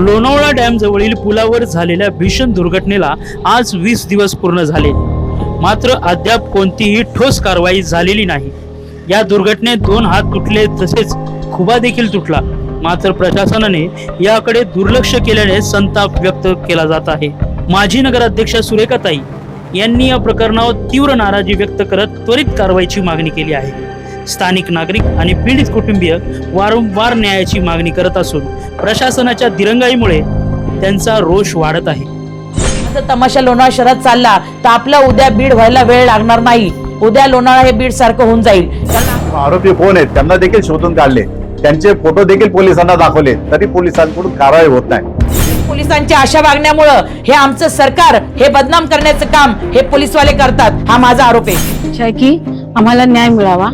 Lonavala dam जवळील पुलावर झालेल्या भीषण दुर्घटनेला आज वीस दिवस पूर्ण झाले. मात्र अद्याप कोणतीही ठोस कारवाई झालेली नाही. या दुर्घटनेत दोन हात तुटले तसेच खुबा देखील तुटला. मात्र प्रशासनाने याकडे दुर्लक्ष केल्याने संताप व्यक्त केला जात आहे. माजी नगराध्यक्षा सुरेखाताई यांनी या प्रकरणावर तीव्र नाराजी व्यक्त करत त्वरित कारवाईची मागणी केली आहे. स्थानिक नागरिक आणि पीडित कुटुंबीय वारंवार न्यायाची मागणी करत असून प्रशासनाच्या दिरंगाईमुळे त्यांचा रोष वाढत आहे. जर तमाशा लोणावळा शहरात चालला तर आपला उद्या बीड व्हायला वेळ लागणार नाही. उद्या लोणावळा हे बीड सारखं होऊन जाईल. आरोपी कोण आहेत त्यांना देखील शोधून काढले. त्यांचे फोटो देखील पोलिसांना दाखवले तरी पोलिसांकडून कारवाई होत नाही. पोलिसांच्या अशा वागण्यामुळं हे आमचं सरकार हे बदनाम करण्याचं काम हे पोलीसवाले करतात. हा माझा आरोप आहे. की आम्हाला न्याय मिळावा.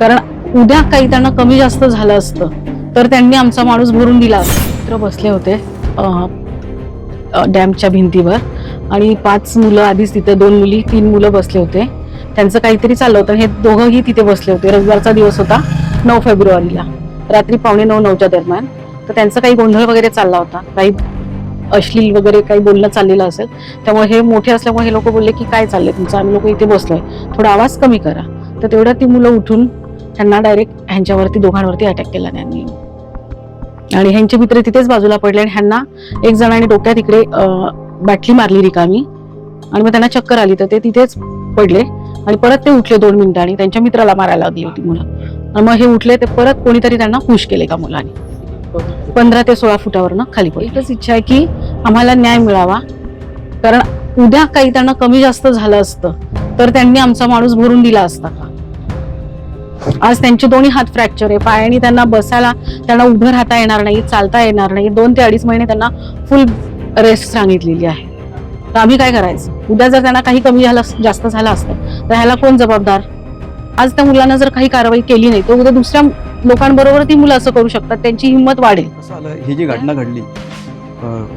कारण उद्या काही त्यांना कमी जास्त झालं असतं. तर त्यांनी आमचा माणूस भरून दिला मित्र बसले होते डॅमच्या भिंतीवर. आणि पाच मुलं आधीच तिथे दोन मुली तीन मुलं बसले होते. त्यांचं काहीतरी चाललं होतं हे दोघंही तिथे बसले होते. रविवारचा दिवस होता नऊ फेब्रुवारीला. रात्री पावणे नऊ नऊच्या दरम्यान. तर त्यांचा काही गोंधळ वगैरे चालला होता. काही अश्लील वगैरे काही बोलणं चाललेलं असेल. त्यामुळे हे मोठे असल्यामुळे हे लोक बोलले की काय चाललंय तुमचं? आम्ही लोक इथे बसलोय. थोडा आवाज कमी करा. तर तेवढ्या ती मुलं उठून त्यांना डायरेक्ट ह्यांच्यावरती दोघांवरती अटॅक केला त्यांनी. आणि ह्यांचे मित्र तिथेच बाजूला पडले आणि ह्यांना एक जणाने डोक्यात इकडे अं, बाटली मारली रिकामी. आणि मग त्यांना चक्कर आली तर ते तिथेच पडले. आणि परत ते उठले दोन मिनिटांनी त्यांच्या मित्राला मारायला लागली होती मुलं. आणि मग हे उठले ते परत कोणीतरी त्यांना खुश केले का मुलांनी. पंधरा ते सोळा फुटावरनं खाली पडले. एकच इच्छा आहे की आम्हाला न्याय मिळावा. कारण उद्या काही त्यांना कमी जास्त झालं असतं तर त्यांनी आमचा माणूस भरून दिला असता. का आज त्यांचे दोन्ही हात फ्रॅक्चर आहे. पायाने त्यांना बसायला त्यांना उभं राहता येणार नाही चालता येणार नाही. दोन ते अडीच महिने त्यांना फुल रेस्ट सांगितलेली आहे. तर आम्ही काय करायचं? उद्या जर त्यांना काही कमी झालं जास्त झालं असतं तर ह्याला कोण जबाबदार? आज त्या मुलांना जर काही कारवाई केली नाही तर उद्या दुसऱ्या लोकांबरोबर ती मुलं असं करू शकतात. त्यांची हिंमत वाढेल. कसं आलं? ही जी घटना घडली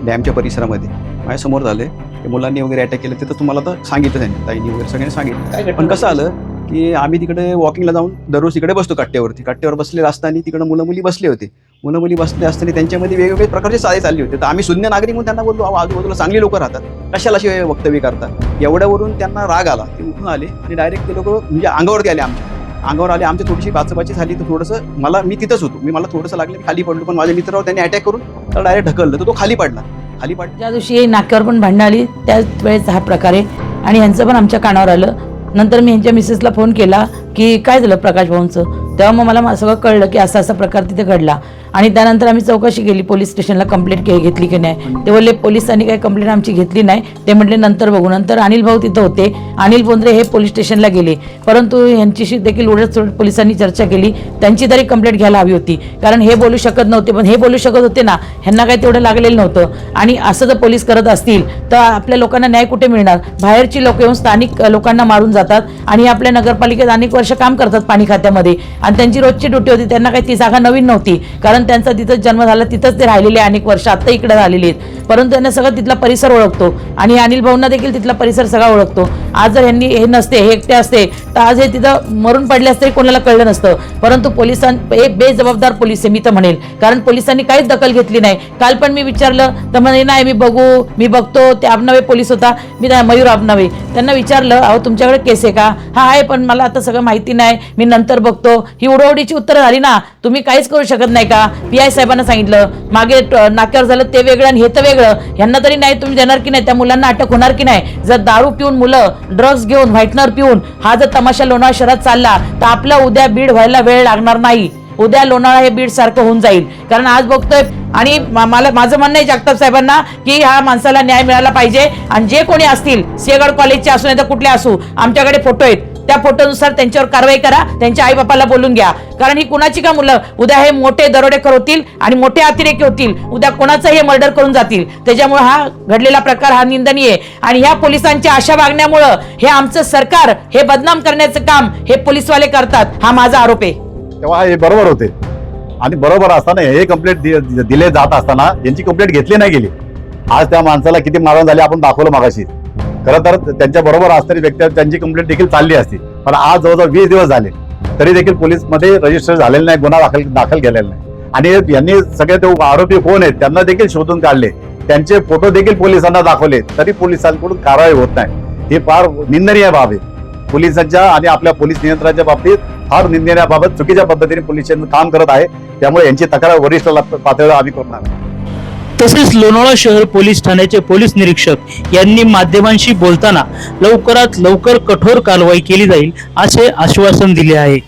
डॅमच्या परिसरामध्ये माझ्यासमोर झाले. ते मुलांनी वगैरे अटॅक केलं ते तर तुम्हाला तर सांगितलं त्यांनी ताईंनी वगैरे सगळ्यांनी सांगितलं. पण कसं आलं? की आम्ही तिकडे वॉकिंगला जाऊन दररोज तिकडे बसतो कट्ट्यावरती कट्ट्यावर बसलेलं असताना तिकडे मुलं मुली बसले होते. मुलं मुली बसले असताना त्यांच्यामध्ये वेगवेगळे प्रकारचे साधे चालले होते. तर आम्ही शून्य नागरिक म्हणून त्यांना बोललो आजूबाजूला चांगली लोक राहतात. कशाला असे वक्तव्य करतात? एवढ्यावरून त्यांना राग आला. ते उठून आले आणि डायरेक्ट ते लोक म्हणजे अंगावरती आले आमच्या. अंगावर आले आमची थोडीशी बाचबाची झाली तर थोडंसं मला मी तिथंच होतो. मी मला थोडंसं लागलं खाली पडलो पण माझ्या मित्रावर त्यांनी अटॅक करून त्याला डायरेक्ट ढकललं. तर तो खाली पडला. खाली पडला ज्या दिवशी नाक्यावर पण भांडणं आली त्याच वेळेस हा प्रकारे आणि यांचं पण आमच्या कानावर आलं. नंतर मी यांच्या मिसेसला फोन केला. की काय झालं प्रकाश भाऊंचं? तेव्हा मग मला सगळं कळलं की असा असा प्रकार तिथे घडला. आणि त्यानंतर आम्ही चौकशी केली पोलीस स्टेशनला कंप्लेंट के घेतली की नाही. ते बोलले पोलिसांनी काही कंप्लेंट आमची घेतली नाही. ते म्हटले नंतर बघू. नंतर अनिल भाऊ तिथं होते. अनिल बोंद्रे हे पोलीस स्टेशनला गेले. परंतु यांच्याशी देखील उडत सुलट पोलिसांनी चर्चा केली. त्यांची तरी कंप्लेंट घ्यायला हवी होती. कारण हे बोलू शकत नव्हते. पण हे बोलू शकत होते ना ह्यांना काही तेवढं लागलेलं नव्हतं. आणि असं जर पोलीस करत असतील तर आपल्या लोकांना न्याय कुठे मिळणार? बाहेरची लोक येऊन स्थानिक लोकांना मारून जातात आणि आपल्या नगरपालिकेत अनेक वर्ष काम करतात पाणी खात्यामध्ये. आणि त्यांची रोजची ड्युटी होती त्यांना काही ती जागा नवीन नव्हती. कारण त्यांचा तिथंच जन्म झाला तिथंच ते राहिलेले अनेक वर्ष आता इकडे झालेले आहेत. परंतु यांना सगळं तिथला परिसर ओळखतो. आणि अनिल भाऊंना देखील तिथला परिसर सगळा ओळखतो. आज जर यांनी हे नसते हे एकटे असते तर आज हे तिथं मरून पडले असते कोणाला कळलं नसतं. परंतु पोलिसां हे बेजबाबदार पोलीस आहे मी तर म्हणेल. कारण पोलिसांनी काहीच दखल घेतली नाही. काल पण मी विचारलं तर म्हणे नाही मी बघू मी बघतो. ते आबनावे पोलीस होता मी मयूर आबनावे. त्यांना विचारलं अहो तुमच्याकडे केस आहे का? हा आहे पण मला आता सगळं माहिती नाही. मी नंतर बघतो. ही उडवडीची उत्तरं झाली ना तुम्ही काहीच करू शकत नाही का? पी आय साहेबांना सांगितलं. मागे नाक्यावर झालं ते वेगळं आणि हे तर वेगळं ह्यांना तरी नाही तुम्ही देणार की नाही? त्या मुलांना अटक होणार की नाही? जर दारू पिऊन मुलं ड्रग्ज घेऊन व्हाईटनर पिऊन हा जर तमाशा लोणावळा शहरात चालला तर आपला उद्या बीड व्हायला वेळ लागणार नाही. उद्या लोणाळा हे बीड सारखं होऊन जाईल. कारण आज बघतोय आणि मला माझं म्हणणं आहे जगताप साहेबांना की ह्या माणसाला न्याय मिळाला पाहिजे. आणि जे कोणी असतील सिंहगड कॉलेजचे असू नाही तर कुठले असू आमच्याकडे फोटो आहेत. त्या फोटोनुसार त्यांच्यावर कारवाई करा त्यांच्या आई बापाला बोलून घ्या. कारण ही कुणाची का मुलं? उद्या हे मोठे दरोडेखोर होतील आणि मोठे अतिरेकी होतील. उद्या कोणाचं हे मर्डर करून जातील? त्याच्यामुळे हा घडलेला प्रकार हा निंदनीय. आहे आणि ह्या पोलिसांच्या अशा वागण्यामुळं हे आमचं सरकार हे बदनाम करण्याचं काम हे पोलीसवाले करतात हा माझा आरोप आहे. तेव्हा हे बरोबर होते. आणि बरोबर असताना हे कंप्लेंट दिले जात असताना यांची कंप्लेंट घेतली नाही गेली. आज त्या माणसाला किती मारण झाले आपण दाखवलं मागाशी. खरं तर त्यांच्या बरोबर असणारी व्यक्ती त्यांची कंप्लेंट देखील चालली असती. पण आज जवळजवळ वीस दिवस झाले तरी देखील पोलीसमध्ये रजिस्टर झालेलं नाही गुन्हा दाखल दाखल केलेला नाही. आणि यांनी सगळे ते आरोपी कोण आहेत त्यांना देखील शोधून काढले. त्यांचे फोटो देखील पोलिसांना दाखवले तरी पोलिसांकडून कारवाई होत नाही. हे फार निंदनीय बाब आहे. पोलिसांच्या आणि आपल्या पोलीस नियंत्रणाच्या बाबतीत फार निंदण्याबाबत चुकीच्या पद्धतीने पोलीस काम करत आहे. त्यामुळे यांची तक्रार वरिष्ठ पातळीवर आम्ही करणार आहे. तसेच लोणावळा शहर पोलीस ठाण्याचे पोलीस निरीक्षक यांनी माध्यमांशी बोलताना लवकरात लवकर कठोर कारवाई केली जाईल असे आश्वासन दिले आहे.